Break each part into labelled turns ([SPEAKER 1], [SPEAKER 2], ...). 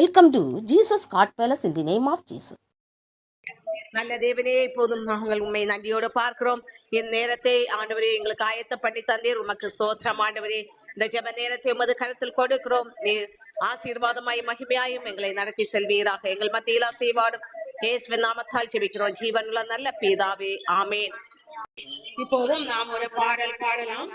[SPEAKER 1] Welcome to Jesus God palace in the name of Jesus
[SPEAKER 2] நல்ல தேவனே இப்போதும் நாங்கள் உண்மை நன்றியோடு பார்க்கிறோம். இந்நேரத்தை ஆண்டவரே எங்களுக்கு ஆயத்த பண்ணி தந்தீர். உமக்கு ஸ்தோத்திரம் ஆண்டவரே. இந்த ஜப நேரத்தை உமது கருத்தில் கொடுக்கிறோம். நீர் ஆசீர்வாதமாய் மகிமையாயும் எங்களை நடத்தி செல்வீராக. எங்கள் மத்தியில் ஆசீர்வாடும் இயேசுவின் நாமத்தால் ஜெபிக்கிறோம். ஜீவனுள்ள நல்ல பீதாவே ஆமேன். இப்போதும் நாம் ஒரு பாடல் பாடலாம்.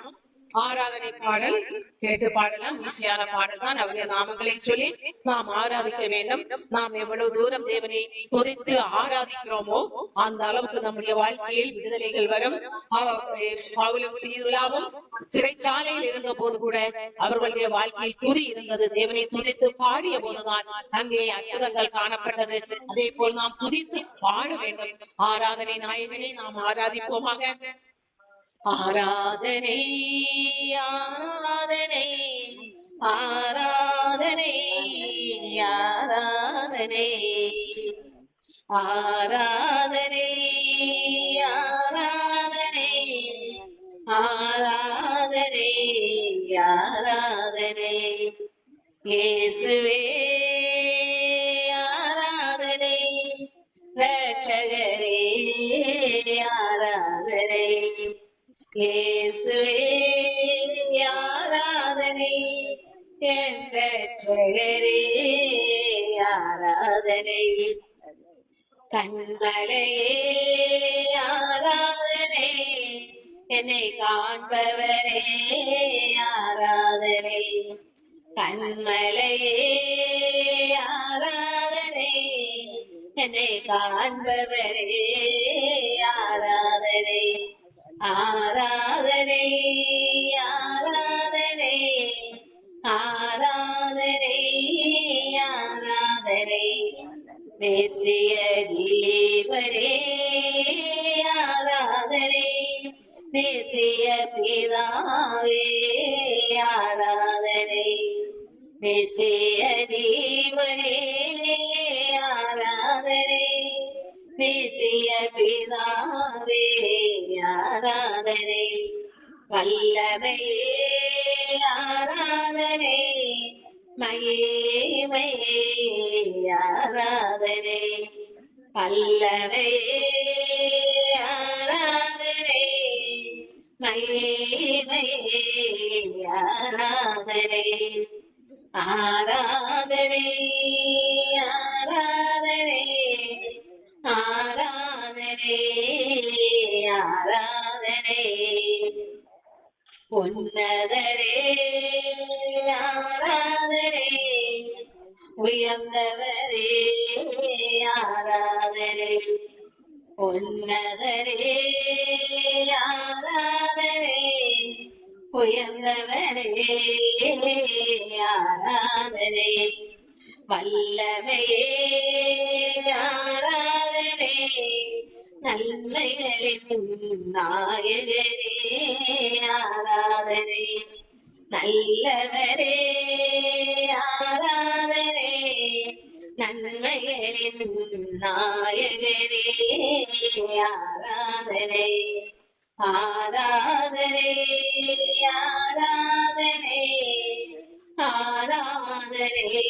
[SPEAKER 2] ஆராதனை பாடல் கேட்டு பாடலாம். ஈஸியான பாடல் தான் அவருடைய நாமங்களை சொல்லி நாம் ஆராதிக்க வேண்டும். நாம் எவ்வளவு தூரம் தேவனை துதித்து ஆராதிக்கிறோமோ அந்த அளவுக்கு நம்முடைய வாழ்க்கையில் விடுதலைகள் வரும். அவ- பவுலும் சீதுலாவும் சிறைச்சாலையில் இருந்த போது கூட அவர்களுடைய வாழ்க்கையில் துதி இருந்தது. தேவனை துதித்து பாடிய போதுதான் அங்கே அற்புதங்கள் காணப்பட்டது. அதே போல் நாம் துதித்து பாட வேண்டும். ஆராதனை நாயகனை நாம் ஆராதிப்போமாக. ஆராதனை ஆராதனை ஆராதனை ஆராதனை ஆராதனை ஆராதனை ஆராதனை ஆராதனை. இயேசுவே ஆராதனை ரட்சகரே ஆராதனை. இயேசுவே ஆராதனை என் ஆராதனை கண்மலையே ஆராதனை என்னை காண்பவரே ஆராதனை கண்மலையே ஆராதனை என்னை காண்பவரே ஆராதனை ஆராதனை ஆராதனை ஆராதனை ஆராதனை. நித்திய ஜீவரே ஆராதனை. நித்திய பிதாவே ஆராதனை. நித்திய ஜீவரே ஆராதனை. நித்திய பிதாவே ஆராதனை வல்லமையே ஆராதனை மயேமையே ஆராதனை வல்லமையே ஆராதனை மயேமையே ஆராதனை ஆராதனை ஆராதனை ആരാധനേ ആരാധനേ ഉന്നതരേ ആരാധനേ ഉയർന്നവരേ ആരാധനേ ഉന്നതരേ ആരാധനേ ഉയർന്നവരേ ആരാധനേ வல்லமையே ஆராதனை நன்மைகளின் நாயகரே ஆராதனை நல்லவரே ஆராதனை நன்மைகளின் நாயகரே ஆராதனை ஆராதனை ஆராதனை. ആരാധനേ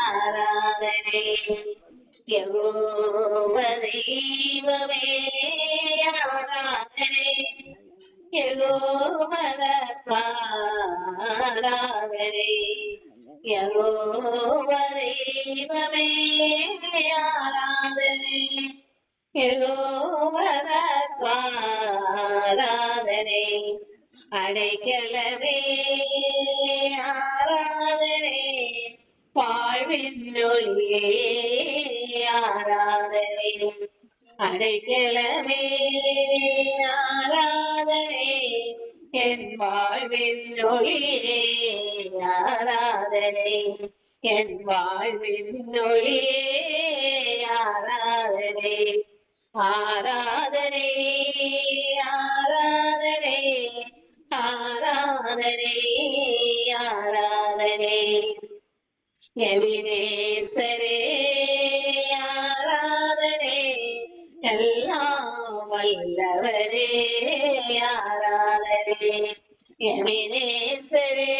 [SPEAKER 2] ആരാധനേ യഗോപദൈവമേ ആരാധനേ യഗോപദാരാധനേ യഗോപദൈവമേ ആരാധനേ യഗോപദാരാധനേ அடைக்கலவே ஆராதனே வாழ்வின்னொழியே ஆராதனே. அடைக்கலவே ஆராதனே என் வாழ்வின்னொழியே ஆராதனே. என் வாழ்வின்னொழியே ஆராதனே. ஆராதனே. ஆராதனை ஆராதனை எவினேசரே ஆராதனை எல்லாம் வல்லவரே ஆராதனை எமினேசரே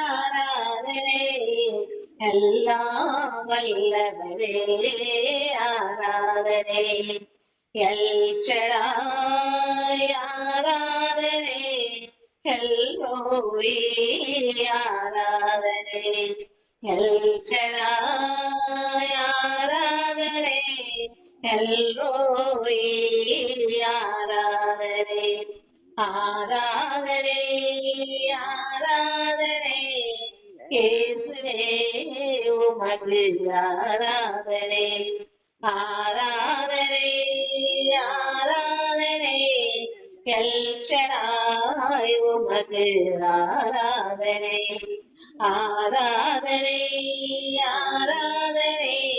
[SPEAKER 2] ஆராதனை எல்லாம் நல்லவரே ஆராதனை எல்ஷடாய் ஆராதனை எல்ரோவி ஆராதனை. எல்ஷடாய் ஆராதனை. எல்ரோவி ஆராதனை. ஆராதனை ஆராதனை. இயேசுவே உமக்கு ஆராதனை ஆராதனை ஆராதனை. உமக்கு ஆராதனை ஆராதனை. ஆராதனை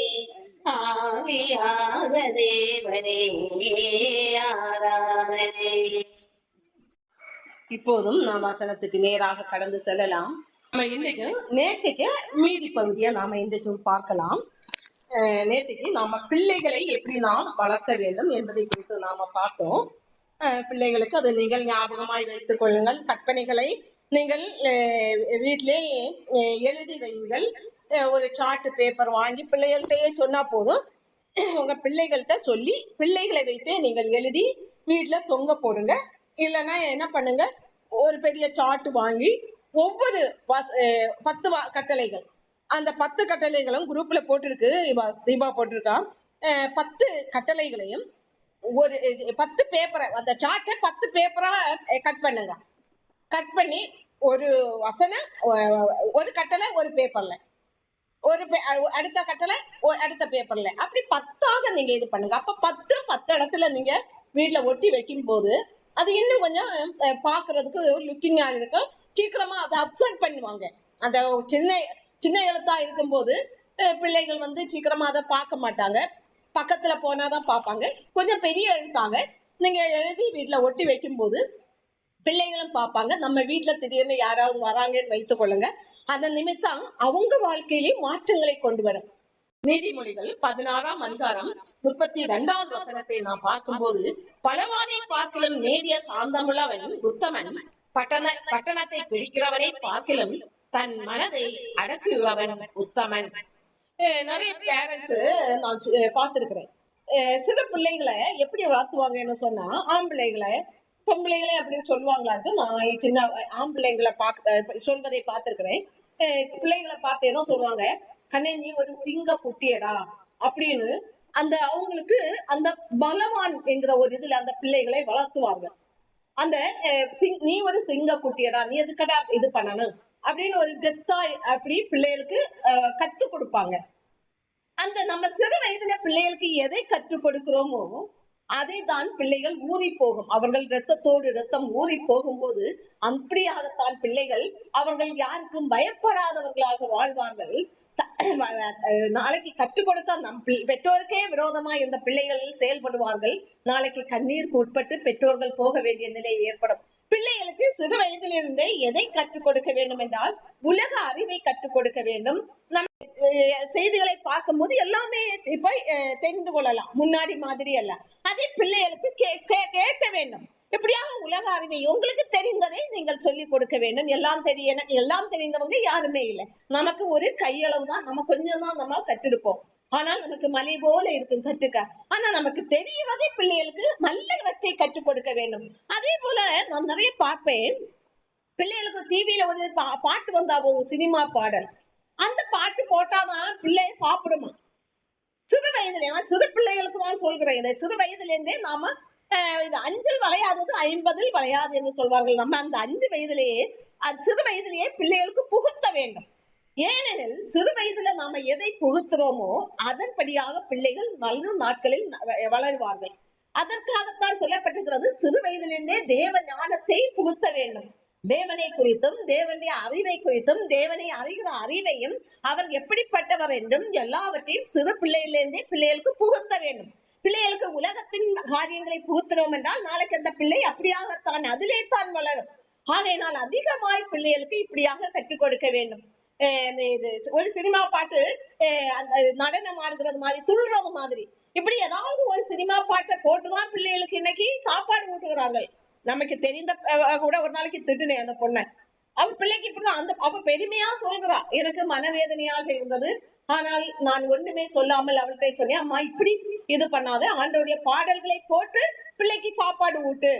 [SPEAKER 2] ஆவியாக தேவனே ஆராதனை.
[SPEAKER 3] இப்போதும் நாம் வசனத்துக்கு நேராக கடந்து செல்லலாம். நம்ம இன்றைக்கு நேற்றுக்கு மீதி பகுதியை நாம இன்றைக்கு பார்க்கலாம். அஹ் நேற்றுக்கு நாம பிள்ளைகளை எப்படி நாம் வளர்த்த வேண்டும் என்பதை குறித்து நாம பார்த்தோம். பிள்ளைகளுக்கு அதை நீங்கள் ஞாபகமாய் வைத்துக் கொள்ளுங்கள். கற்பனைகளை நீங்கள் வீட்டிலே எழுதி வையுங்கள். ஒரு சார்ட் பேப்பர் வாங்கி பிள்ளைகள்கிட்டயே சொன்னா போதும். உங்க பிள்ளைகள்கிட்ட சொல்லி பிள்ளைகளை வைத்தே நீங்கள் எழுதி வீட்டுல தொங்க போடுங்க. இல்லைன்னா என்ன பண்ணுங்க? ஒரு பெரிய சார்ட் வாங்கி ஒவ்வொரு வச- பத்து வா- கட்டளைகள். அந்த பத்து கட்டளைகளும் குரூப்ல போட்டிருக்கு தீபா போட்டிருக்கா. பத்து கட்டளைகளையும் ஒரு இது- பத்து பேப்பரை அந்த சார்ட்டை பத்து பேப்பராக கட் பண்ணுங்க. கட் பண்ணி ஒரு வசனம் ஒரு கட்டளை ஒரு பேப்பர்ல ஒரு பே- அடுத்த கட்டளை ஒ- அடுத்த பேப்பர்ல அப்படி பத்தாக நீங்க இது பண்ணுங்க. அப்ப பத்து பத்து இடத்துல நீங்க வீட்டுல ஒட்டி வைக்கும் போது அது இன்னும் கொஞ்சம் பாக்குறதுக்கு லுக்கிங்கா இருக்கும். சீக்கிரமா அதை அப்சர்வ் பண்ணுவாங்க. அந்த சின்ன சின்ன எழுத்தா இருக்கும்போது பிள்ளைகள் வந்து சீக்கிரமா அதை பார்க்க மாட்டாங்க. பக்கத்துல போனாதான் பார்ப்பாங்க. கொஞ்சம் பெரிய எழுத்தாங்க. நீங்க எழுதி வீட்டுல ஒட்டி வைக்கும் போது பிள்ளைகளும் பார்ப்பாங்க. நம்ம வீட்டுல திடீர்னு யாராவது வராங்கன்னு வைத்துக் கொள்ளுங்க. அந்த நிமித்தம் அவங்க வாழ்க்கையிலேயே மாற்றங்களை கொண்டு வரும். நீதிமொழிகள் பதினாறாம் அதிகாரம் முப்பத்தி இரண்டாவது வசனத்தை நாம் பார்க்கும்போது பலவானை பார்க்கலும் நேரிய சாந்தமுள்ளவன் உத்தமன். பட்டண பட்டணத்தை பிடிக்கிறவனை பார்க்கலும் தன் மனதை அடக்குகிறவன் உத்தமன். நிறைய பேரண்ட்ஸ் நான் பார்த்துருக்குறேன். சில பிள்ளைங்களை எப்படி வளர்த்துவாங்கன்னு சொன்னா ஆம்பிள்ளைங்களை பொம்பளைங்களே அப்படின்னு சொல்லுவாங்களான்னு நான் சின்ன ஆம்பிள்ளைங்களை பார்க்க சொல்வதை பார்த்துருக்குறேன். பிள்ளைங்களை பிள்ளைகளை சொல்லுவாங்க. கண்ணே நீ ஒரு சிங்க குட்டியடா அப்படின்னு அந்த அவங்களுக்கு அந்த பலவான் என்கிற ஒரு இதுல அந்த பிள்ளைகளை வளர்த்துவாங்க அந்த சிங்- நீ ஒரு சிங்க குட்டியடா நீ எதுக்கடா இது பண்ணணும்? அப்படின்னு ஒரு கெத்தா அப்படி பிள்ளைகளுக்கு கத்து கொடுப்பாங்க. அந்த நம்ம சிறு வயதுல பிள்ளைகளுக்கு எதை கற்றுக் கொடுக்கிறோமோ அதை தான் பிள்ளைகள் ஊறி போகும். அவர்கள் ரத்தத்தோடு ரத்தம் ஊறி போகும்போது அப்படியாகத்தான் பிள்ளைகள் அவர்கள் யாருக்கும் பயப்படாதவர்களாக வாழ்வார்கள். அஹ் நாளைக்கு கற்றுக் கொடுத்தா நம் பெற்றோருக்கே விரோதமா இந்த பிள்ளைகள் செயல்படுவார்கள். நாளைக்கு கண்ணீருக்கு உட்பட்டு பெற்றோர்கள் போக வேண்டிய நிலை ஏற்படும். பிள்ளைகளுக்கு சிறு வயதிலிருந்தே எதை கற்றுக் கொடுக்க வேண்டும் என்றால் உலக அறிவை கற்றுக் கொடுக்க வேண்டும். நம் அஹ் செய்திகளை பார்க்கும்போது எல்லாமே இப்ப தெரிந்து கொள்ளலாம். முன்னாடி மாதிரி அல்ல. அதே பிள்ளைகளுக்கு கே- கேட்க வேண்டும். எப்படியாக உலக அறிவை உங்களுக்கு தெரிந்ததை நீங்கள் சொல்லிக் கொடுக்க வேண்டும். எல்லாம் தெரிய எல்லாம் தெரிந்தவங்க யாருமே இல்லை. நமக்கு ஒரு கையளவு தான். நம்ம கொஞ்சம் தான் நம்ம கற்றுடுப்போம் ஆனால் நமக்கு மலை போல இருக்கும் கற்றுக்க. ஆனா நமக்கு தெரிகிறதை பிள்ளைகளுக்கு நல்லவற்றை கற்றுக் கொடுக்க வேண்டும். அதே போல நான் நிறைய பார்ப்பேன். பிள்ளைகளுக்கு டிவியில ஒரு பா- பாட்டு வந்தா போதும் சினிமா பாடல். அந்த பாட்டு போட்டாதான் பிள்ளைய சாப்பிடுமா? சிறு வயதுல நான் சிறு பிள்ளைகளுக்கு தான் சொல்கிறேன். இதை சிறு வயதுல இருந்தே நாம அஹ், இது அஞ்சில் வளையாதது ஐம்பதில் வளையாது என்று சொல்வார்கள். நம்ம அந்த அஞ்சு வயதிலேயே அது சிறு வயதிலேயே பிள்ளைகளுக்கு புகுத்த வேண்டும். ஏனெனில் சிறு வயதுல நாம எதை புகுத்துறோமோ அதன்படியாக பிள்ளைகள் நல்ல நாட்களில் வளருவார்கள். அதற்காகத்தான் சொல்லப்பட்டிருக்கிறது சிறு வயதிலிருந்தே தேவ ஞானத்தை புகுத்த வேண்டும். தேவனை குறித்தும் தேவனுடைய அறிவை குறித்தும் தேவனை அறிகிற அறிவையும் அவர் எப்படிப்பட்டவர் என்றும் எல்லாவற்றையும் சிறு பிள்ளையிலிருந்தே பிள்ளைகளுக்கு புகுத்த வேண்டும். பிள்ளைகளுக்கு உலகத்தின் காரியங்களை புகுத்தினோம் என்றால் நாளைக்கு அந்த பிள்ளை அப்படியாகத்தான் அதிலே தான் வளரும். ஆகையினால் அதிகமாய் பிள்ளைகளுக்கு இப்படியாக கற்றுக் கொடுக்க வேண்டும். இது ஒரு சினிமா பாட்டு அந்த நடனம் ஆடுகிறது மாதிரி துள்ளுறது மாதிரி. இப்படி ஏதாவது ஒரு சினிமா பாட்டை போட்டுதான் பிள்ளைகளுக்கு இன்னைக்கு சாப்பாடு ஊட்டுகிறாங்க நமக்கு தெரிந்த கூட ஒரு நாளைக்கு திட்டுனேன் அந்த பொண்ணை. அவ பிள்ளைக்கு இப்படிதான் அந்த அவ பெருமையா சொல்கிறா. எனக்கு மனவேதனையாக இருந்தது. ஆனால் நான் ஒண்ணுமே சொல்லாமல் அவள்கிட்ட சொன்னேன் அம்மா இப்படி இது பண்ணாத. ஆண்டோடைய பாடல்களை போட்டு பிள்ளைக்கு சாப்பாடு ஊட்டு.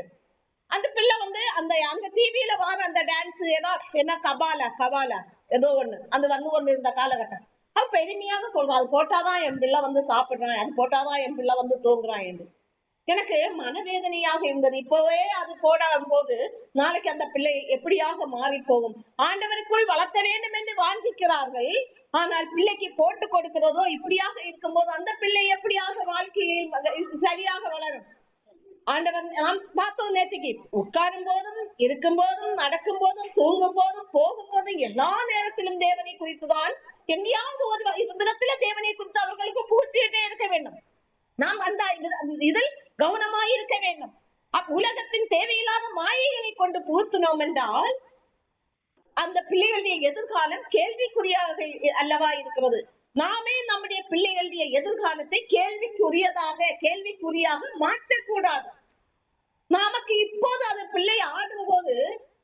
[SPEAKER 3] அந்த பிள்ளை வந்து அந்த அங்க டிவியில வர அந்த டான்ஸ் ஏதோ என்ன கபாலா கபாலா. ஏதோ ஒண்ணு. அது வந்து கொண்டு இருந்த காலகட்டம். அவ பெருமையாக சொல்றான் அது போட்டாதான் என் பிள்ளை வந்து சாப்பிடுறான் அது போட்டாதான் என் பிள்ளை வந்து தூங்குறான் என்று. எனக்கு மனவேதனையாக இருந்தது. இப்பவே அது போடும் போது நாளைக்கு அந்த பிள்ளை எப்படியாக மாறி போகும் ஆண்டவருக்குள் வளர்த்த வேண்டும் என்று வாஞ்சிக்கிறார்கள். ஆனால் பிள்ளைக்கு போட்டு கொடுக்கிறதோ இப்படியாக இருக்கும்போது அந்த பிள்ளை எப்படியாக வாழ்க்கையில் சரியாக வளரும்? ஆண்டவர் நாம் பார்த்தோம் நேற்றுக்கு உட்காரும் போதும் இருக்கும் போதும் நடக்கும் போதும் தூங்கும் போதும் போகும் போதும் எல்லா நேரத்திலும் தேவனை குறித்துதான் எங்கேயாவது ஒரு விதத்துல இது தேவனை குறித்து அவர்களுக்கு புகுத்திட்டே இருக்க வேண்டும். நாம் அந்த இது- இதில் கவனமாய் இருக்க வேண்டும். அப் உலகத்தின் தேவையில்லாத மாயைகளை கொண்டு புகுத்தினோம் என்றால் அந்த பிள்ளைகளுடைய எதிர்காலம் கேள்விக்குறியாக அல்லவா இருக்கிறது. நாமே நம்முடைய பிள்ளைகளுடைய எதிர்காலத்தை கேள்விக்குரியதாக கேள்விக்குறியாக மாற்றக்கூடாது. நமக்கு இப்போது அது பிள்ளை ஆடும்போது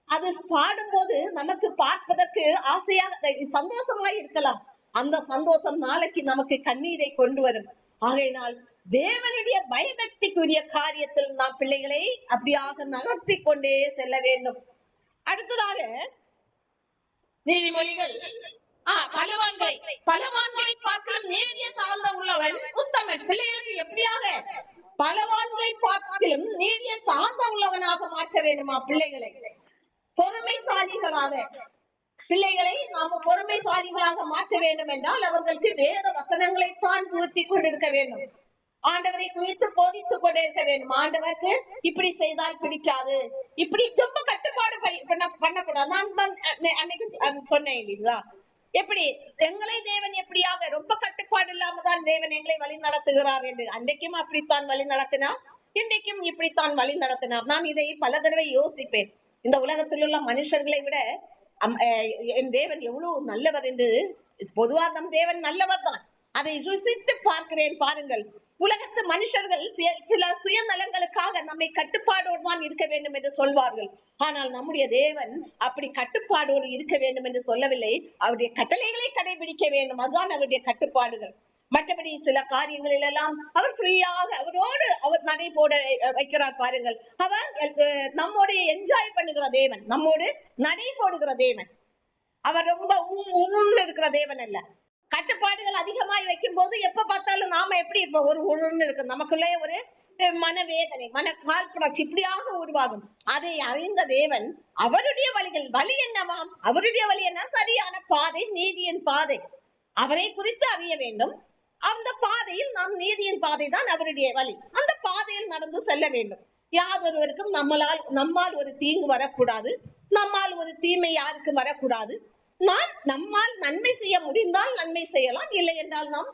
[SPEAKER 3] அது பாடும்போது நமக்கு பார்ப்பதற்கு ஆசையாக சந்தோஷமாய் இருக்கலாம். அந்த சந்தோஷம் நாளைக்கு நமக்கு கண்ணீரை கொண்டு வரும். ஆகையினால் தேவனுடைய பயபக்திக்குரிய காரியத்தில் நாம் பிள்ளைகளை அப்படியாக நகர்த்தி கொண்டே செல்ல வேண்டும். அடுத்ததாக நீதிமொழிகள். பலவான்களை பலவான்களை பார்க்கலாம். நேரிய சார்ந்த உள்ளவன் உத்தமன். பிள்ளைகளுக்கு எப்படியாக? பலவான்களை பார்க்கிலும் நீடிய சார்ந்த உள்ளவனாக மாற்ற வேண்டுமா பிள்ளைகளை? பொறுமைசாலிகளாக. பிள்ளைகளை நாம பொறுமைசாலிகளாக மாற்ற வேண்டும் என்றால் அவர்களுக்கு வேத வசனங்களை தான் புகுத்தி கொண்டிருக்க வேண்டும். ஆண்டவரை குறித்து போதித்துக் கொண்டே இருக்க வேண்டும். ஆண்டவருக்கு இப்படி செய்தால் பிடிக்காது. இப்படி ரொம்ப கட்டுப்பாடு பை- பண்ண பண்ணக்கூடாது. நான் தான் அன்னைக்கு சொன்னேன் இல்லைங்களா? எப்படி? எங்களை தேவன் எப்படியாக? ரொம்ப கட்டுப்பாடு இல்லாம தான் தேவன் எங்களை வழி நடத்துகிறார் என்று. அன்றைக்கும் அப்படித்தான் வழி நடத்தினார். இன்றைக்கும் இப்படித்தான் வழி நடத்தினார். நான் இதை பல தடவை யோசிப்பேன். இந்த உலகத்தில் உள்ள மனுஷர்களை விட அம்- அஹ் என் தேவன் எவ்வளவு நல்லவர் என்று பொதுவா நம் தேவன் நல்லவர் தான் அதை ருசித்து பார்க்கிறேன் பாருங்கள். உலகத்து மனுஷர்கள் சில சுயநலங்களுக்காக நம்மை கட்டுப்பாடோடு தான் இருக்க வேண்டும் என்று சொல்வார்கள். ஆனால் நம்முடைய தேவன் அப்படி கட்டுப்பாடோடு இருக்க வேண்டும் என்று சொல்லவில்லை. அவருடைய கட்டளைகளை கடைபிடிக்க வேண்டும். அதுதான் அவருடைய கட்டுப்பாடுகள். மற்றபடி சில காரியங்களில் எல்லாம் அவர் ஃப்ரீயாக அவரோடு அவர் நடை போட வைக்கிறார் பாருங்கள். அவர் அஹ், நம்மோடு என்ஜாய் பண்ணுகிற தேவன் நம்மோடு நடை போடுகிற தேவன். அவர் ரொம்ப உம் உருன்னு இருக்கிற தேவன் அல்ல. கட்டுப்பாடுகள் அதிகமாய் வைக்கும் போது எப்ப பார்த்தாலும் நாம எப்படி இருப்போம்? ஒரு உருன்னு இருக்கு நமக்குள்ளே ஒரு மனவேதனை மன காழ்ப்புணர்ச்சி இப்படியாக உருவாகும். அதை அறிந்த தேவன் அவருடைய வழிகள் வழி என்னவாம்? அவருடைய வழி என்ன? சரியான பாதை நீதியின் பாதை. அவரை குறித்து அறிய வேண்டும். அந்த பாதையில் நாம் நீதியின் பாதை தான் அவருடைய வழி. அந்த பாதையில் நடந்து செல்ல வேண்டும். யாதொருவருக்கும் நம்மளால் நம்மால் ஒரு தீங்கு வரக்கூடாது. நம்மால் ஒரு தீமை யாருக்கும் வரக்கூடாது. நான் நம்மால் நன்மை செய்ய முடிந்தால் நன்மை செய்யலாம். இல்லை என்றால் நாம்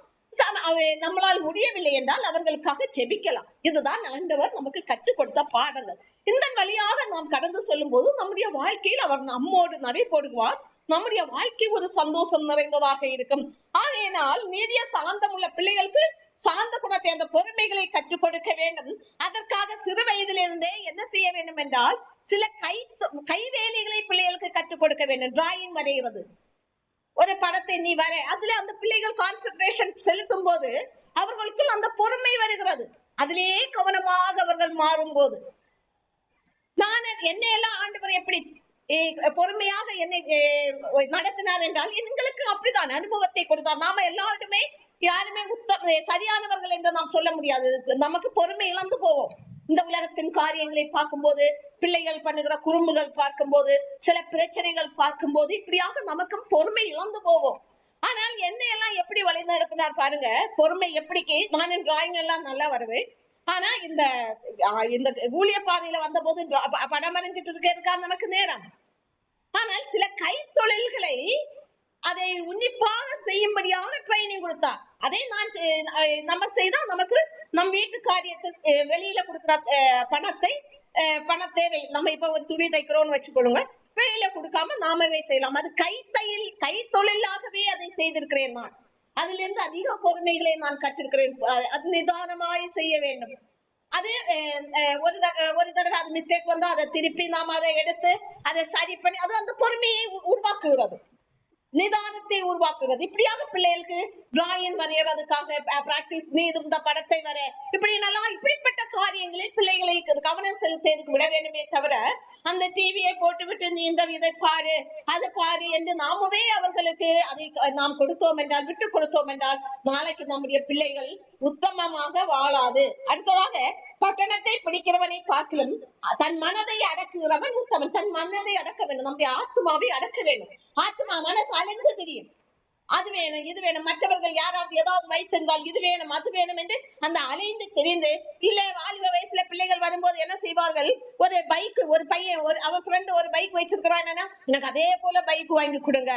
[SPEAKER 3] நம்மளால் முடியவில்லை என்றால் அவர்களுக்காக ஜெபிக்கலாம். இதுதான் ஆண்டவர் நமக்கு கற்றுக் கொடுத்த பாடங்கள். இந்த வழியாக நாம் கடந்து செல்லும் போது நம்முடைய வாழ்க்கையில் அவர் நம்மோடு நடை போடுவார். நம்முடைய வாழ்க்கை ஒரு சந்தோஷம் நிறைந்ததாக இருக்கும். ஆனால் நீடிய சாந்தம் உள்ள பிள்ளைகளுக்கு சாந்த குணத்தை அந்த பொறுமைகளை கற்றுக் கொடுக்க வேண்டும். அதற்காக சிறு வயதிலிருந்தே என்ன செய்ய வேண்டும் என்றால் சில கை கைவேலைகளை பிள்ளைகளுக்கு கற்றுக் கொடுக்க வேண்டும். டிராயிங் வரைகிறது ஒரு படத்தை நீ வர. அதுல அந்த பிள்ளைகள் கான்சென்ட்ரேஷன் செலுத்தும் போது அவர்களுக்குள் அந்த பொறுமை வருகிறது. அதிலேயே கவனமாக அவர்கள் மாறும் போது நான் என்னை எல்லாம் ஆண்டவர் எப்படி பொறுமையாக என்னை நடத்தினார் என்றால் எங்களுக்கு அப்படிதான் அனுபவத்தை கொடுத்தார். நாம எல்லாருமே யாருமே உத்த சரியானவர்கள் என்று நாம் சொல்ல முடியாது. நமக்கு பொறுமை இழந்து போவோம் இந்த உலகத்தின் காரியங்களை பார்க்கும்போது பிள்ளைகள் பண்ணுகிற குறும்புகள் பார்க்கும்போது சில பிரச்சனைகள் பார்க்கும்போது இப்படியாக நமக்கும் பொறுமை இழந்து போவோம் ஆனால் என்னை எல்லாம் எப்படி வழி நடத்தினார் பாருங்க. பொறுமை எப்படிக்கு? நான் டிராயிங் எல்லாம் நல்லா வருவேன் ஆனா இந்த இந்த ஊழிய பாதையில வந்த போது படம் வரைஞ்சிட்டு இருக்கிறதுக்காக நமக்கு நேரம். ஆனால் சில கைத்தொழில்களை அதை உன்னிப்பாக செய்யும்படியான ட்ரைனிங் கொடுத்தார். அதை நான் நம்ம செய்தால் நமக்கு நம் வீட்டு காரியத்தை அஹ், வெளியில கொடுக்குற அஹ், பணத்தை அஹ், பண தேவை நம்ம இப்ப ஒரு துணி தைக்கிறோம்னு வச்சுக்கொள்ளுங்க. வெளியில கொடுக்காம நாமவே செய்யலாம். அது கைத்தையில் கைத்தொழிலாகவே அதை செய்திருக்கிறேன் நான். அதிலிருந்து அதிக பொறுமைகளை நான் கற்றிருக்கிறேன். அது நிதானமாய் செய்ய வேண்டும். அது அஹ், அஹ், ஒரு ஒரு தடவை அது மிஸ்டேக் வந்தா அதை திருப்பி நாம அதை எடுத்து அதை சரி பண்ணி அது அந்த பொறுமையை உ- உருவாக்குகிறது. நிதானத்தை உருவாக்குறது. இப்படியாக பிள்ளைகளுக்கு டிராயிங் வரையறதுக்காக பிராக்டிஸ் மீது இந்த படத்தை வர இப்படி நல்லா இப்படிப்பட்ட காரியங்களில் பிள்ளைகளை கவனம் செலுத்துவதற்கு விட வேண்டுமே தவிர அந்த டிவியை போட்டுவிட்டு நீ இந்த இதை பாரு அதை பாரு என்று நாமவே அவர்களுக்கு அதை நாம் கொடுத்தோம் என்றால் விட்டு கொடுத்தோம் என்றால் நாளைக்கு நம்முடைய பிள்ளைகள் உத்தமமாக வாழாது. அடுத்ததாக பட்டணத்தை பிடிக்கிறவனை பார்க்கலும் தன் மனதை அடக்குகிறவன் உத்தமன் தன் மனதை அடக்க வேண்டும். நம்முடைய ஆத்மாவை அடக்க வேண்டும். ஆத்மா மனசு அலைஞ்சு தெரியும். அது வேணும் இது வேணும். மற்றவர்கள் யாராவது ஏதாவது வைத்திருந்தால் இது வேணும் அது வேணும் என்று அந்த அலைந்து தெரிந்து இல்ல வாலிப வயசுல பிள்ளைகள் வரும்போது என்ன செய்வார்கள்? ஒரு பைக் ஒரு பையன் ஒரு அவன் ஃப்ரெண்டு ஒரு பைக் வச்சிருக்கிறான். என்னன்னா எனக்கு அதே போல பைக் வாங்கி கொடுங்க.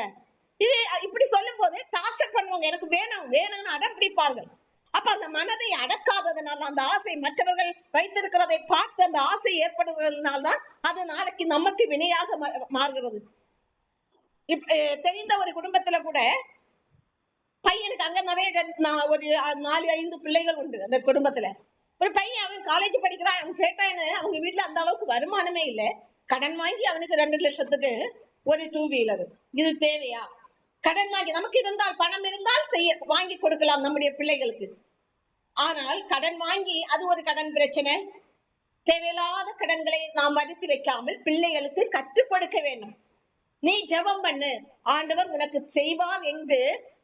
[SPEAKER 3] இது இப்படி சொல்லும் போது டார்ச்சர் பண்ணுவாங்க. எனக்கு வேணும் வேணும்னு அடம் பிடிப்பார்கள். அப்ப அந்த மனதை அடக்காததுனால அந்த ஆசை மற்றவர்கள் வைத்திருக்கிறதை பார்த்து அந்த ஆசை ஏற்படுவதனால்தான் அது நாளைக்கு நமக்கு வினையாக மா- மாறுகிறது. தெரிந்த ஒரு குடும்பத்துல கூட பையனுக்கு அங்க நிறைய ஒரு நாலு ஐந்து பிள்ளைகள் உண்டு அந்த குடும்பத்துல. ஒரு பையன் அவன் காலேஜ் படிக்கிறான் அவன் கேட்டான் அவங்க வீட்டுல அந்த அளவுக்கு வருமானமே இல்ல. கடன் வாங்கி அவனுக்கு ரெண்டு லட்சத்துக்கு ஒரு டூ வீலர் இது தேவையா? கடன் வாங்கி நமக்கு இருந்தால் பணம் இருந்தால் செய்ய வாங்கி கொடுக்கலாம் நம்முடைய பிள்ளைகளுக்கு. ஆனால் கடன் வாங்கி அது ஒரு கடன் பிரச்சனை. தேவையில்லாத கடன்களை நாம் வருத்தி வைக்காமல் பிள்ளைகளுக்கு கற்றுக் கொடுக்க வேண்டும். நீ ஜெபம் பண்ணு. ஆண்டவர் உனக்கு செய்வார் என்று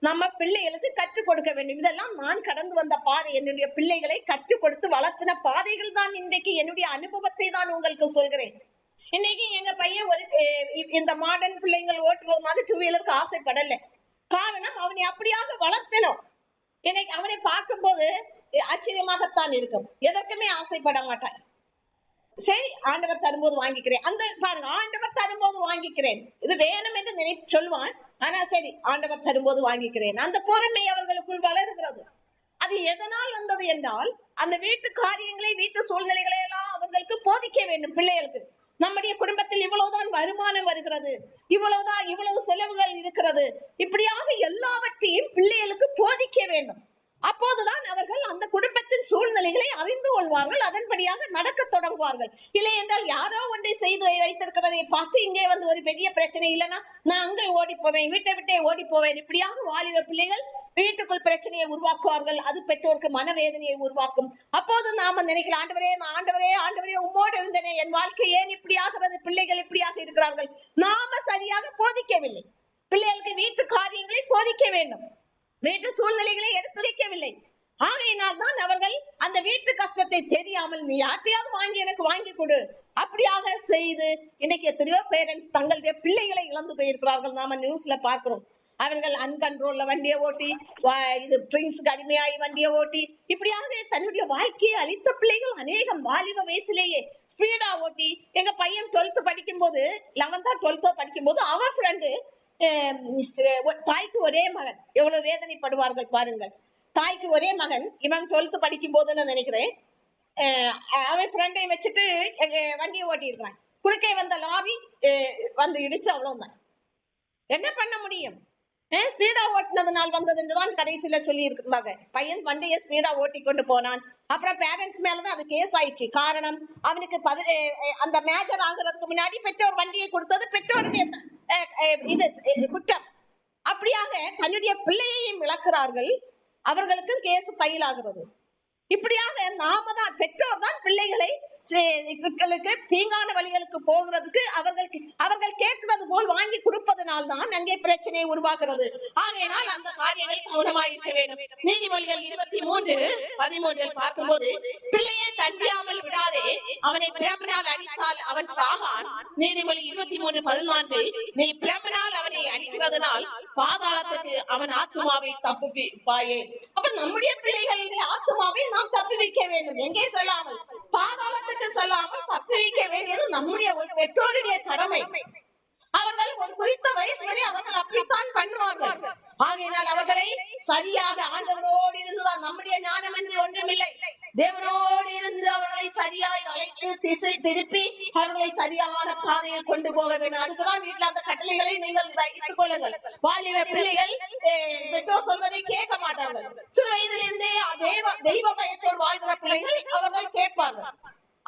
[SPEAKER 3] நம்ம பிள்ளைகளுக்கு கற்றுக் கொடுக்க வேண்டும். இதெல்லாம் நான் கடந்து வந்த பாதை. என்னுடைய பிள்ளைகளை கற்றுக் கொடுத்து வளர்த்தின பாதைகள் தான். இன்றைக்கு என்னுடைய அனுபவத்தை தான் உங்களுக்கு சொல்கிறேன். இன்னைக்கு எங்க பையன் ஒரு இந்த மாடர்ன் பிள்ளைங்கள் ஓட்டுறது மாதிரி டூ வீலருக்கு ஆசைப்படல. காரணம் அவனை அப்படியாக வளர்த்தனும் இன்னைக்கு அவனை பார்க்கும்போது போது ஆச்சரியமாகத்தான் இருக்கும். எதற்குமே ஆசைப்பட மாட்டான். சரி ஆண்டவர் தரும்போது வாங்கிக்கிறேன். அந்த பாருங்க ஆண்டவர் தரும்போது வாங்கிக்கிறேன். இது வேணும் என்று நினை சொல்வான். ஆனா சரி ஆண்டவர் தரும்போது வாங்கிக்கிறேன். அந்த பொறுமை அவர்களுக்குள் வளருகிறது. அது எதனால் வந்தது என்றால் அந்த வீட்டு காரியங்களை வீட்டு சூழ்நிலைகளை எல்லாம் அவர்களுக்கு போதிக்க வேண்டும் பிள்ளைகளுக்கு. நம்முடைய குடும்பத்தில் இவ்வளவுதான் வருமானம் வருகிறது இவ்வளவுதான் இவ்வளவு செலவுகள் இருக்கிறது. இப்படியாக எல்லாவற்றையும் பிள்ளைகளுக்கு போதிக்க வேண்டும். அப்போதுதான் அவர்கள் அந்த குடும்பத்தின் சூழ்நிலைகளை அறிந்து கொள்வார்கள் அதன்படியாக நடக்க தொடங்குவார்கள். இல்லை என்றால் யாரோ ஒன்றை செய்து வைத்திருக்கிறதை பார்த்து இங்கே வந்து ஒரு பெரிய பிரச்சனை இல்லைன்னா நான் அங்கே ஓடி போவேன் வீட்டை விட்டே ஓடி போவேன். இப்படியாக வாலிப பிள்ளைகள் வீட்டுக்குள் பிரச்சனையை உருவாக்குவார்கள் அது பெற்றோருக்கு மனவேதனையை உருவாக்கும். அப்போது நாம நினைக்கலாம் ஆண்டவரே நான் ஆண்டவரே ஆண்டவரே உம்மோடு இருந்தேனே என் வாழ்க்கை ஏன் இப்படியாகிறது பிள்ளைகள் இப்படியாக இருக்கிறார்கள். நாம சரியாக போதிக்கவில்லை. பிள்ளைகளுக்கு வீட்டு காரியங்களை போதிக்க வேண்டும். வீட்டு சூழ்நிலைகளை எடுத்துரைக்கவில்லை ஆகையினால் தான் அவர்கள் அந்த வீட்டு கஷ்டத்தை தெரியாமல் நீ யார்ட்டையாவது வாங்கி எனக்கு வாங்கி கொடு. அப்படியாக செய்து இன்னைக்கு எத்தனையோ பேரண்ட்ஸ் தங்களுடைய பிள்ளைகளை இழந்து போயிருக்கிறார்கள். நாம நியூஸ்ல பாக்குறோம் அவர்கள் அன்கண்ட்ரோல்ல வண்டியை ஓட்டி இது ட்ரிங்க்ஸ்க்கு அடிமையாகி வண்டியை ஓட்டி இப்படியாக தன்னுடைய வாழ்க்கையை அளித்த பிள்ளைகள் அநேகம் வாலிப வயசுலேயே ஸ்பீடா ஓட்டி எங்க பையன் டுவெல்த் படிக்கும் போது லெவன்த்தா டுவெல்த்தோ படிக்கும் போது அவன் ஃப்ரெண்டு தாய்க்கு ஒரே மகன். எவ்வளவு வேதனைப்படுவார்கள் பாருங்கள். தாய்க்கு ஒரே மகன். இவன் டுவெல்த் படிக்கும் போதுன்னு நினைக்கிறேன். அஹ் அவன் ஃப்ரெண்டை வச்சுட்டு எங்க வண்டியை ஓட்டிடுறான் குறுக்கே வந்த லாரி அஹ் வந்து இடிச்சு அவ்வளவுதான். என்ன பண்ண முடியும்? ஸ்பீடா ஓட்டினதுனால் வந்தது என்றுதான் கடைசியில சொல்லி இருந்தாங்க பையன் வண்டியை ஸ்பீடா ஓட்டி கொண்டு போனான். அப்புறம் பேரண்ட்ஸ் மேலதான் அது கேஸ் ஆயிடுச்சு. காரணம் அவனுக்கு பதி அந்த மேஜர் ஆகுறதுக்கு முன்னாடி பெற்றோர் வண்டியை கொடுத்தது பெற்றோருடைய இது குற்றம். அப்படியாக தன்னுடைய பிள்ளையையும் இழக்கிறார்கள். அவர்களுக்கு கேஸ் ஃபைல் ஆகிறது. இப்படியாக நாம தான் பெற்றோர் தான் பிள்ளைகளை தீங்கான வழிகளுக்கு போகிறதுக்கு அவர்களுக்கு அவர்கள் கேட்கிறது போல் வாங்கி கொடுப்பதனால் தான் அங்கே பிரச்சனை உருவாகிறது. ஆகையினால் அந்த காரியங்கள் கவனமாயிருக்க வேண்டும். நீதிமொழிகள் இருபத்தி மூன்று பதிமூன்றில் பார்க்கும்போது பிள்ளையை தண்டியாமல் விடாதே அவனை பிரமனால் அடித்தால் அவன் சாகான். நீதிமொழி இருபத்தி மூன்று பதினான்கு நீ பிரம்பினால் அவனை அடிக்கிறதுனால் பாதாளத்துக்கு அவன் ஆத்துமாவை தப்புவிப்பாயே. அப்ப நம்முடைய பிள்ளைகளுடைய ஆத்துமாவை நாம் தப்பி வைக்க வேண்டும். எங்கே சொல்லாமல். பாதாளத்துக்கு செல்லாமல் தப்பி வைக்க வேண்டியது நம்முடைய ஒரு பெற்றோருடைய கடமை. அவர்கள் ஒரு குறித்த வயசு வரை அவர்கள் அப்படித்தான் பண்ணுவார்கள். ஆகையினால் அவர்களை சரியாக ஆண்டவரோடு இருந்துதான் நம்முடைய ஞானம் என்று ஒன்றுமில்லை தேவனோடு இருந்து அவர்களை சரியாய் அழைத்து திசை திருப்பி அவர்களை சரியான பாதையில் கொண்டு போக வேண்டும். அதுக்குதான் வீட்டுல அந்த கட்டளைகளை நீங்கள் வைத்துக் கொள்ளுங்கள். வாலிப பிள்ளைகள் பெற்றோர் சொல்வதை கேட்க மாட்டார்கள். சிறு வயதிலிருந்தே தெய்வ தெய்வ பயத்தோடு வாழ்கிற பிள்ளைகள் அவர்கள் கேட்பார்கள்.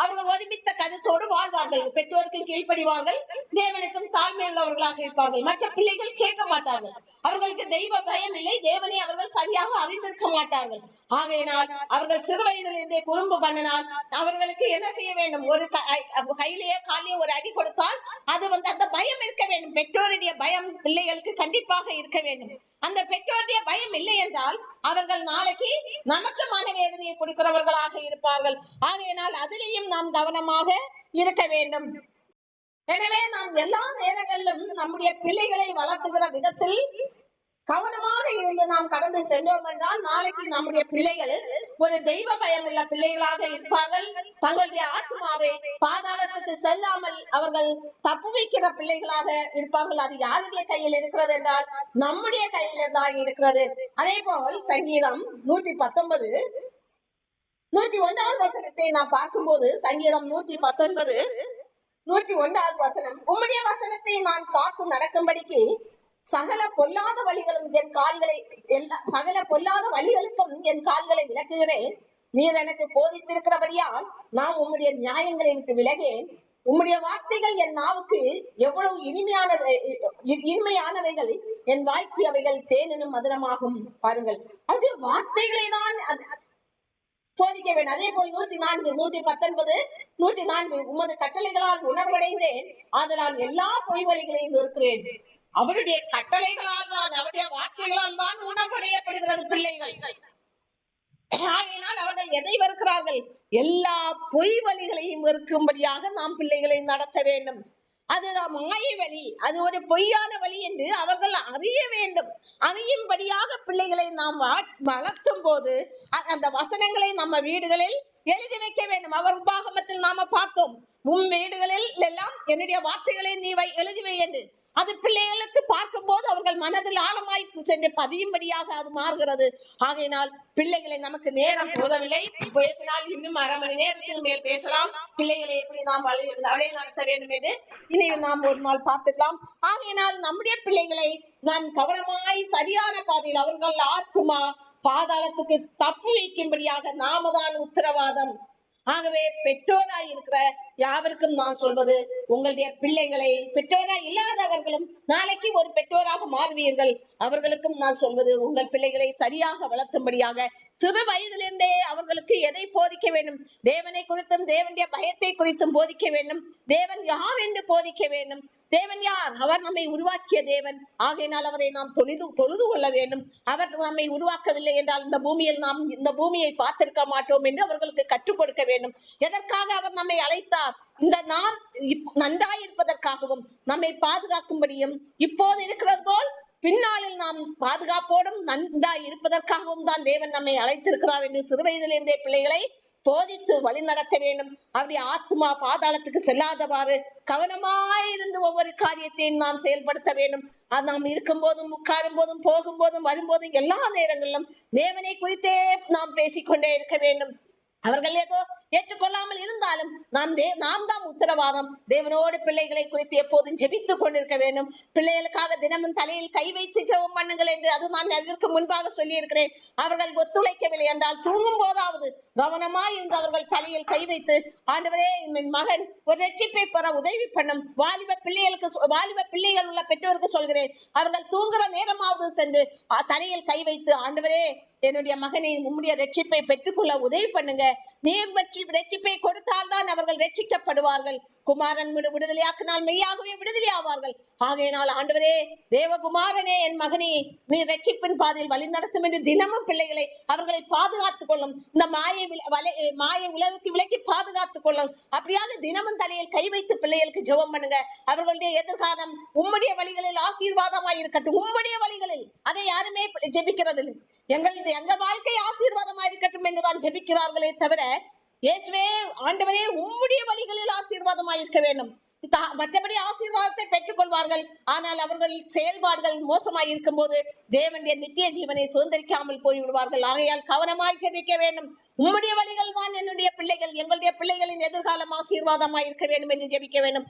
[SPEAKER 3] அவர்கள் ஒருமித்த கருத்தோடு வாழ்வார்கள். பெற்றோருக்கு கீழ்ப்படிவார்கள். தேவனுக்கும் தாழ்மை உள்ளவர்களாக இருப்பார்கள். மற்ற பிள்ளைகள் கேட்க மாட்டார்கள். அவர்களுக்கு தெய்வ பயம் இல்லை. தேவனை அவர்கள் சரியாக அறிந்திருக்க மாட்டார்கள். ஆகையினால் அவர்கள் சிறு வயதிலிருந்தே குறும்பு பண்ணினால் அவர்களுக்கு என்ன செய்ய வேண்டும்? ஒரு கையிலேயே காலையே ஒரு அடி கொடுத்தால் அது வந்து அந்த பயம் இருக்க வேண்டும். பெற்றோருடைய பயம் பிள்ளைகளுக்கு கண்டிப்பாக இருக்க வேண்டும். அந்த பெற்றோருடைய பயம் இல்லை என்றால் அவர்கள் நாளைக்கு நமக்கு மனவேதனையை கொடுக்கிறவர்களாக இருப்பார்கள். ஆகையினால் அதிலேயும் நாம் கவனமாக இருக்க வேண்டும். எனவே நாம் எல்லா நேரங்களிலும் நம்முடைய பிள்ளைகளை வளர்த்துகிற விதத்தில் கவனமாக இருந்து நாம் கடந்து சென்றோம் என்றால் நாளைக்கு நம்முடைய பிள்ளைகள் ஒரு தெய்வ பயம் உள்ள பிள்ளைகளாக இருப்பார்கள். தங்களுடைய ஆத்மாவை பாதாளத்துக்கு செல்லாமல் அவர்கள் தப்பு வைக்கிற பிள்ளைகளாக இருப்பார்கள். அது யாருடைய கையில் இருக்கிறது என்றால் நம்முடைய கையில் தான் இருக்கிறது. அதே போல் சங்கீதம் நூற்றி பத்தொன்பது நூற்றி ஒன்றாவது வசனத்தை நான் பார்க்கும்போது சங்கீதம் நூற்றி பத்தொன்பது நூற்றி ஒன்றாவது வசனம். உம்முடைய வசனத்தை நான் காத்து நடக்கும்படிக்கு சகல பொல்லாத வழிகளும் என் கால்களை எல்லா சகல பொல்லாத வழிகளுக்கும் என் கால்களை விளக்குகிறேன். நீர் எனக்கு போதித்திருக்கிறபடியால் நான் உம்முடைய நியாயங்களை விட்டு விலகேன். உம்முடைய வார்த்தைகள் என் நாவுக்கு எவ்வளவு இனிமையானது இனிமையானவைகள் என் வாய்க்கு அவைகள் தேனினும் மதுரமாகும். பாருங்கள். அப்படி வார்த்தைகளை தான் போதிக்க வேண்டும். அதே போல் நூற்றி நான்கு நூற்றி பத்தொன்பது நூற்றி நான்கு உமது கட்டளைகளால் உணர்வடைந்தேன். அதனால் எல்லா பொய் வழிகளையும் இருக்கிறேன் அவருடைய கட்டளைகளால் தான் அவருடைய வார்த்தைகளால் தான் உணர்வடையப்படுகிறது பிள்ளைகள். ஆகையினால் அவர்கள் எதை வெறுக்கிறார்கள் எல்லா பொய் வழிகளையும் வெறுக்கும்படியாக நாம் பிள்ளைகளை நடத்த வேண்டும். அதுதான் மாய வழி. அது ஒரு பொய்யான வழி என்று அவர்கள் அறிய வேண்டும். அறியும்படியாக பிள்ளைகளை நாம் வளர்த்தும் போது அந்த வசனங்களை நம்ம வீடுகளில் எழுதி வைக்க வேண்டும். அவர் உபாகமத்தில் நாம பார்த்தோம். உன் வீடுகளில் எல்லாம் என்னுடைய வார்த்தைகளை நீ வை எழுதி வை என்று. அது பிள்ளைகளுக்கு பார்க்கும்போது அவர்கள் மனதில் ஆழமாய் சென்று பதியும்படியாக அது மாறுகிறது. ஆகையினால் பிள்ளைகளை நமக்கு நேரம் போதவில்லை. பேசினால் இன்னும் அரை மணி நேரத்துக்கு மேல் பேசலாம். பிள்ளைகளை எப்படி நாம் வழி வழி நடத்த வேண்டும் என்று இனி நாம் ஒரு நாள் பார்த்துக்கலாம். ஆகையினால் நம்முடைய பிள்ளைகளை நாம் கவனமாய் சரியான பாதையில் அவர்கள் ஆத்துமா பாதாளத்துக்கு தப்பு வைக்கும்படியாக நாம தான் உத்தரவாதம். ஆகவே பெற்றோராய் இருக்கிற யாவருக்கும் நான் சொல்வது உங்களுடைய பிள்ளைகளை பெற்றோராக இல்லாதவர்களும் நாளைக்கு ஒரு பெற்றோராக மாறுவீர்கள். அவர்களுக்கும் நான் சொல்வது உங்கள் பிள்ளைகளை சரியாக வளர்த்தும்படியாக சிறு வயதிலிருந்தே அவர்களுக்கு எதை போதிக்க வேண்டும்? தேவனை குறித்தும் தேவனுடைய பயத்தை குறித்தும் போதிக்க வேண்டும். தேவன் யார் என்று போதிக்க வேண்டும்? தேவன் யார்? அவர் நம்மை உருவாக்கிய தேவன். ஆகையினால் அவரை நாம் தொழுது தொழுது கொள்ள வேண்டும். அவர் நம்மை உருவாக்கவில்லை என்றால் இந்த பூமியில் நாம் இந்த பூமியை பார்த்திருக்க மாட்டோம் என்று அவர்களுக்கு கற்றுக் கொடுக்க வேண்டும். எதற்காக அவர் நம்மை அழைத்தார்? இந்த நாம் நன்றாயிருப்பதற்காகவும் நம்மை பாதுகாக்கும்படியும் இப்போது இருக்கிறது போல் பின்னாளில் நாம் பாதுகாப்போடும் நன்றாய் இருப்பதற்காகவும் தான் தேவன் நம்மை அழைத்திருக்கிறார் என்று சிறுவயதிலிருந்தே பிள்ளைகளை போதித்து வழி நடத்த வேண்டும். அவருடைய ஆத்மா பாதாளத்துக்கு செல்லாதவாறு கவனமாயிருந்து ஒவ்வொரு காரியத்தையும் நாம் செயல்படுத்த வேண்டும். அது நாம் இருக்கும் போதும் உட்காரும் போதும் போகும் போதும் வரும்போதும் எல்லா நேரங்களிலும் தேவனை குறித்தே நாம் பேசிக்கொண்டே இருக்க வேண்டும். அவர்கள் ஏதோ ஏற்றுக்கொள்ளாமல் இருந்தாலும் நாம் தே நாம் தான் உத்தரவாதம். தேவனோடு பிள்ளைகளை குறித்து எப்போதும் ஜெபித்துக் கொண்டிருக்க வேண்டும். பிள்ளைகளுக்காக தினமும் தலையில் கை வைத்து ஜெபம் பண்ணுங்கள் என்று அது நான் அதற்கு முன்பாக சொல்லி இருக்கிறேன் அவர்கள் ஒத்துழைக்கவில்லை என்றால் தூங்கும் போதாவது கவனமாய் இருந்து அவர்கள் தலையில் கை வைத்து ஆண்டவரே என் மகன் ஒரு ரட்சிப்பை பெற உதவி பண்ணும். வாலிப பிள்ளைகளுக்கு வாலிப பிள்ளைகள் உள்ள பெற்றோருக்கு சொல்கிறேன். அவர்கள் தூங்குற நேரமாவது சென்று தலையில் கை வைத்து ஆண்டவரே என்னுடைய மகனை உம்முடைய ரட்சிப்பை பெற்றுக்கொள்ள உதவி பண்ணுங்க. நீர் பற்றி ரட்சிப்பை கொடுத்தால்தான் அவர்கள் ரட்சிக்கப்படுவார்கள். குமாரன் விடுதலையாக்கினால் மெய்யாகவே விடுதலை ஆவார்கள் ஆகையினால் ஆண்டவரே தேவகுமாரனே என் மகனே நீ ரட்சிப்பின் பாதையில் வழி நடத்தும் என்று தினமும் பிள்ளைகளை அவர்களை பாதுகாத்துக் கொள்ளும். இந்த மாயை வில- வலை- மாய உலகுக்கு விலக்கி பாதுகாத்துக் கொள்ளும். அப்படியாக தினமும் தலையில் கை வைத்து பிள்ளைகளுக்கு ஜெபம் பண்ணுங்க. அவர்களுடைய எதிர்காலம் உம்முடைய வழிகளில் ஆசீர்வாதமாய் இருக்கட்டும். உம்முடைய வழிகளில். அதை யாருமே ஜெபிக்கிறது எங்கள் எங்கள் வாழ்க்கை ஆசீர்வாதமாய் இருக்கட்டும் என்றுதான் ஜெபிக்கிறார்களே தவிர இயேசுவே ஆண்டவரே உம்முடைய வழிகளில் ஆசீர்வாதமாய் இருக்க வேண்டும். மற்றபடி ஆசீர்வாதத்தை பெற்றுக்கொள்வார்கள். ஆனால் அவர்கள் செயல்பாடுகள் மோசமாய் இருக்கும்போது தேவனுடைய நித்திய ஜீவனை சுதந்திரிக்காமல் போய் விடுவார்கள் ஆகையால் கவனமாய் ஜெபிக்க வேண்டும். உம்முடைய வழிகள் தான் என்னுடைய பிள்ளைகள் எங்களுடைய பிள்ளைகளின் எதிர்காலம் ஆசீர்வாதமாய் இருக்க வேண்டும் என்று ஜெபிக்க வேண்டும்.